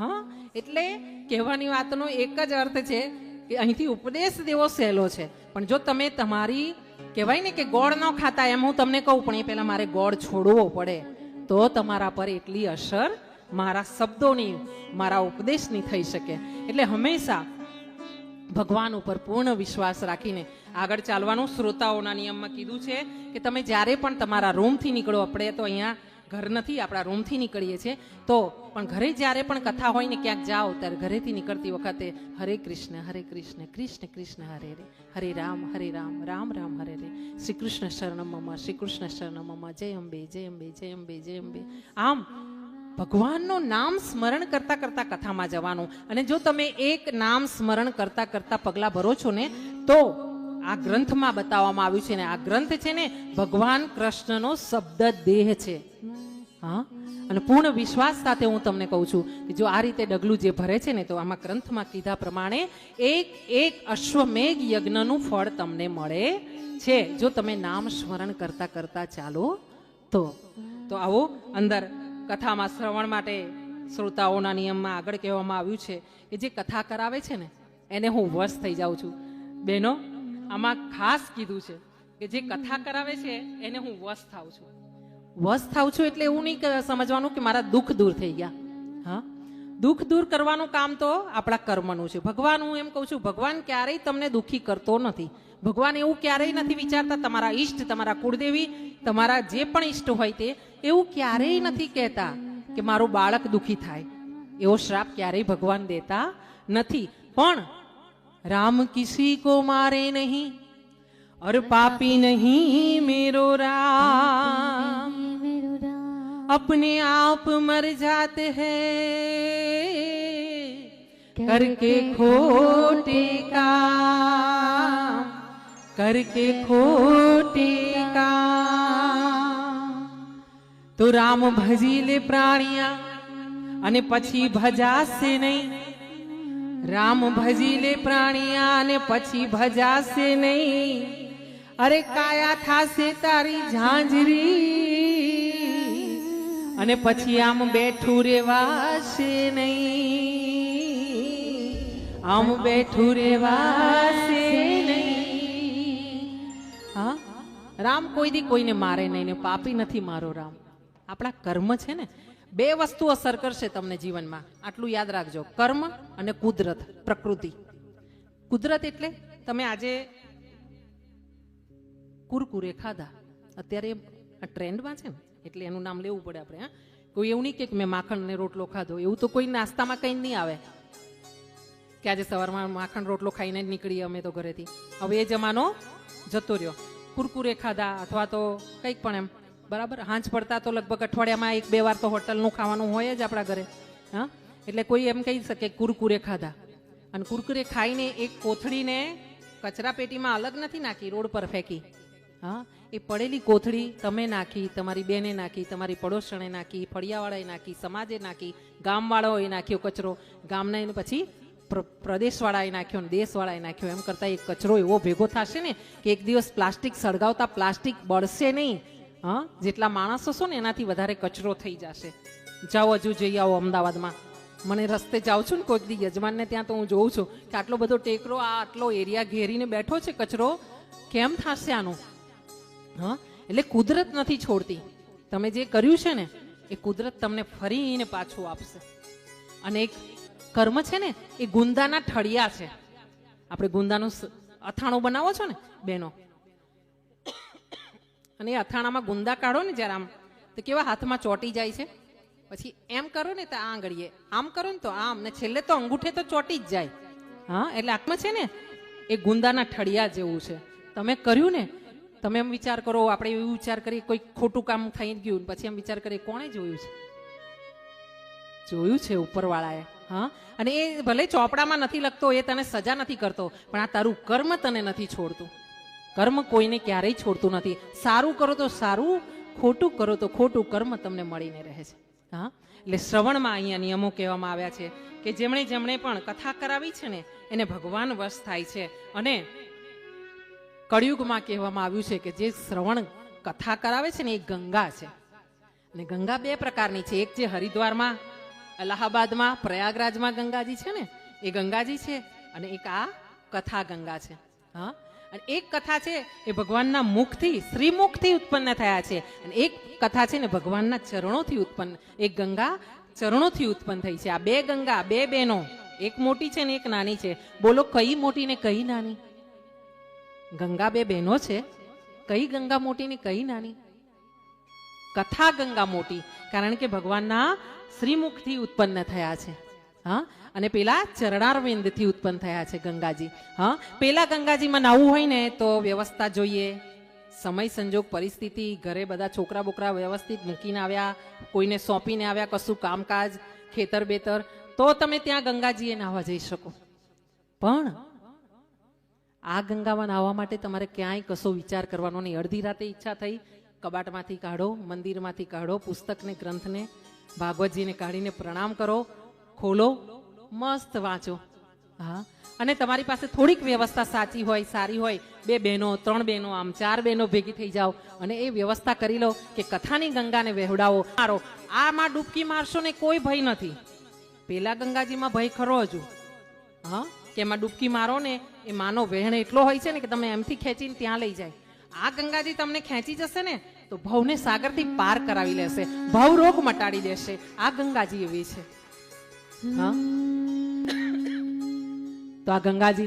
હા? એટલે કહેવાની વાતનો એક જ અર્થ છે કે અહીંથી ઉપદેશ દેવો સહેલો છે. પણ જો તમે તમારી, કહેવાય ને કે ગોળ ન ખાતા, એમ હું તમને કહું, પણ એ પહેલાં મારે ગોળ છોડવો પડે, તો તમારા પર એટલી અસર મારા શબ્દોની, મારા ઉપદેશની થઈ શકે. એટલે હંમેશા ભગવાન ઉપર પૂર્ણ વિશ્વાસ રાખીને આગળ ચાલવાનું શ્રોતાઓના નિયમમાં કીધું છે કે તમે જ્યારે પણ તમારા રૂમથી નીકળો, આપણે તો અહીંયા ઘર નથી, આપણા રૂમથી નીકળીએ છીએ, તો પણ ઘરે જ્યારે પણ કથા હોય ને ક્યાંક જાઓ, ત્યારે ઘરેથી નીકળતી વખતે હરે કૃષ્ણ હરે કૃષ્ણ કૃષ્ણ કૃષ્ણ, હરે રે, હરે રામ હરે રામ રામ રામ, હરે રે. શ્રી કૃષ્ણ શરણમ શ્રી કૃષ્ણ શરણમ મમ, જય અંબે જય અંબે જય અંબે જય અંબે. આમ ભગવાનનું નામ સ્મરણ કરતા કરતા કથામાં જવાનું. અને જો તમે એક નામ સ્મરણ કરતા કરતા પગલા ભરો છો ને, તો આ ગ્રંથમાં બતાવવામાં આવ્યું છે ને, આ ગ્રંથ છે ને, ભગવાન કૃષ્ણનો શબ્દ દેહ છે. હા? અને પૂર્ણ વિશ્વાસ સાથે હું તમને કહું છું કે જો આ રીતે ડગલું જે ભરે છે ને, તો આમાં ગ્રંથમાં કીધા પ્રમાણે એક એક અશ્વમેઘ યજ્ઞનું ફળ તમને મળે છે. જો તમે નામ સ્મરણ કરતા કરતા ચાલો તો. તો આવો, અંદર કથામાં શ્રવણ માટે શ્રોતાઓના નિયમમાં આગળ કહેવામાં આવ્યું છે કે જે કથા કરાવે છે ને, એને હું વશ થઈ જાઉં છું. બહેનો, આમાં ખાસ કીધું છે કે જે કથા કરાવે છે, એને હું વશ થાઉં છું. વસ થાવ છું એટલે એવું નહીં સમજવાનું કે મારા દુઃખ દૂર થઈ ગયા. હા? દુઃખ દૂર કરવાનું કામ તો આપણા કર્મનું છે. ભગવાન, હું એમ કહું છું, ભગવાન ક્યારેય તમને દુઃખી કરતો નથી. ભગવાન એવું ક્યારેય નથી વિચારતા તમારા ઈષ્ટ, તમારા કુળદેવી, તમારા જે પણ ઈષ્ટ હોય તે, એવું ક્યારેય નથી કહેતા કે મારું બાળક દુઃખી થાય. એવો શ્રાપ ક્યારેય ભગવાન દેતા નથી. પણ રામ કિસી કો મારે નહીં, અર પાપી નહીં મેરો રામ. अपने आप मर जाते हैं करके खोटे काम करके खोटे काम તો રામ ભજી લે પ્રાણિયા અને પછી ભજાશે નહીં રામ ભજી લે પ્રાણિયા અને પછી ભજાશે નહીં અરે કાયા થાશે તારી ઝાંઝરી અને પછી આમ બેઠું રેવાશે નહીં. આમ બેઠું રેવાશે નહીં. હા? રામ કોઈ દી કોઈને મારે નહીં ને પાપી નથી મારો રામ. આપણા કર્મ છે ને, બે વસ્તુ અસર કરશે તમને જીવનમાં. આટલું યાદ રાખજો. કર્મ અને કુદરત, પ્રકૃતિ. કુદરત એટલે તમે આજે કુરકુરે ખાધા. અત્યારે આ ટ્રેન્ડમાં છે ને એટલે એનું નામ લેવું પડે આપણે, હા? કોઈ એવું નહીં કે મેં માખણ ને રોટલો ખાધો, એવું તો કોઈ નાસ્તામાં કંઈ નહીં આવે. કે આજે સવારમાં માખણ રોટલો ખાઈને જ નીકળીએ અમે તો ઘરેથી. હવે એ જમાનો જતો રહ્યો. કુરકુરે ખાધા અથવા તો કંઈક પણ એમ. બરાબર? હાંચ પડતા તો લગભગ અઠવાડિયામાં એક બે વાર તો હોટલનું ખાવાનું હોય જ આપણા ઘરે, હા? એટલે કોઈ એમ કહી શકે કુરકુરે ખાધા. અને કુરકુરે ખાઈને એક કોથળીને કચરા પેટીમાં અલગ નથી નાખી, રોડ પર ફેંકી. હા? એ પડેલી કોથળી તમે નાખી, તમારી બેને નાખી, તમારી પડોશણે નાખી, ફળિયાવાળાએ નાખી, સમાજે નાખી, ગામવાળાઓએ નાખ્યો કચરો. ગામના એને પછી પ્ર- પ્રદેશવાળાએ નાખ્યો ને દેશવાળાએ નાખ્યો. એમ કરતાં એક કચરો એવો ભેગો થશે ને કે એક દિવસ પ્લાસ્ટિક સળગાવતા પ્લાસ્ટિક બળશે નહીં. હા? જેટલા માણસો છો ને એનાથી વધારે કચરો થઈ જશે. જાઓ હજુ જઈ આવો અમદાવાદમાં. મને રસ્તે જાઉં છું ને કોઈક દી યજમાનને ત્યાં તો હું જોઉં છું કે આટલો બધો ટેકરો, આ આટલો એરિયા ઘેરીને બેઠો છે કચરો. કેમ થશે આનું? હા? એટલે કુદરત નથી છોડતી. તમે જે કર્યું છે ને, એ કુદરત તમને ફરીને પાછું આપશે. અને એક કર્મ છે ને, એ ગુંદાના ઠળિયા છે. આપણે ગુંદાનું અથાણું બનાવો છો ને, બેનો. અને એ અથાણામાં ગુંદા કાઢો ને જ્યારે આમ, તો કેવા હાથમાં ચોટી જાય છે. પછી એમ કરો ને તો આ આંગળીએ. આમ કરો ને તો આમ, ને છેલ્લે તો અંગૂઠે તો ચોટી જ જાય. હા, એટલે આત્મા છે ને, એ ગુંદાના ઠળિયા જેવું છે. તમે કર્યું ને તમે એમ વિચાર કરો, આપણે એવું વિચાર કરીએ, કોઈ ખોટું કામ થઈ ગયું પછી એમ વિચાર કરીએ, કોણે જોયું છે? જોયું છે ઉપરવાળાએ, હા? અને એ ભલે ચોપડામાં નથી લખતો, એ તને સજા નથી કરતો, પણ આ તારું કર્મ તને નથી છોડતું. કર્મ કોઈને ક્યારેય છોડતું નથી. સારું કરો તો સારું, ખોટું કરો તો ખોટું, કર્મ તમને મળીને રહે છે. હા? એટલે શ્રવણમાં અહીંયા નિયમો કહેવામાં આવ્યા છે કે જેમણે જેમણે પણ કથા કરાવી છે ને, એને ભગવાન વશ થાય છે. અને કળિયુગમાં કહેવામાં આવ્યું છે કે જે શ્રવણ કથા કરાવે છે ને એ ગંગા છે. અને ગંગા બે પ્રકારની છે. એક જે હરિદ્વારમાં, અલ્હાબાદમાં, પ્રયાગરાજમાં ગંગાજી છે ને, એ ગંગાજી છે અને એક આ કથા ગંગા છે. હા? અને એક કથા છે એ ભગવાનના મુખથી, શ્રીમુખથી ઉત્પન્ન થયા છે. અને એક કથા છે ને ભગવાનના ચરણોથી ઉત્પન્ન, એક ગંગા ચરણોથી ઉત્પન્ન થઈ છે. આ બે ગંગા, બે બહેનો, એક મોટી છે ને એક નાની છે. બોલો, કઈ મોટી ને કઈ નાની? ગંગા બે બહેનો છે. કઈ ગંગા મોટી ને કઈ નાની? કથા ગંગા મોટી, કારણ કે ભગવાનના શ્રીમુખથી ઉત્પન્ન થયા છે. હા? અને પેલા ચરણારવિંદથી ઉત્પન્ન થયા છે ગંગાજી. હા? પેલા ગંગાજીમાં નાવું હોય ને તો વ્યવસ્થા જોઈએ. સમય સંજોગ, પરિસ્થિતિ, ઘરે બધા છોકરા બોકરા વ્યવસ્થિત મૂકીને આવ્યા, કોઈને સોંપીને આવ્યા, કશું કામકાજ, ખેતર બેતર, તો તમે ત્યાં ગંગાજીએ નાહવા જઈ શકો. પણ આ ગંગામાં નાહવા માટે તમારે ક્યાંય કશો વિચાર કરવાનો નહીં. અડધી રાતે ઈચ્છા થઈ, કબાટમાંથી કાઢો, મંદિરમાંથી કાઢો, પુસ્તકને, ગ્રંથને, ભાગવતજીને કાઢીને પ્રણામ કરો, ખોલો, મસ્ત વાંચો. હા. અને તમારી પાસે થોડીક વ્યવસ્થા સાચી હોય, સારી હોય, બે બહેનો, ત્રણ બહેનો, આમ ચાર બહેનો ભેગી થઈ જાઓ અને એ વ્યવસ્થા કરી લો કે કથાની ગંગાને વહેવડાવો. મારો, આમાં ડૂબકી મારશો ને કોઈ ભય નથી. પેલા ગંગાજીમાં ભય ખરો હજુ. હા? કે એમાં ડૂબકી મારો ને એ માનો વહેણ એટલો હોય છે ને કે તમે એમથી ખેંચીને ત્યાં લઈ જાય. આ ગંગાજી તમને ખેંચી જશે ને, તો ભવને સાગરથી પાર કરાવી લેશે, ભવ રોગ મટાડી દેશે. આ ગંગાજી એવી છે. હા? તો આ ગંગાજી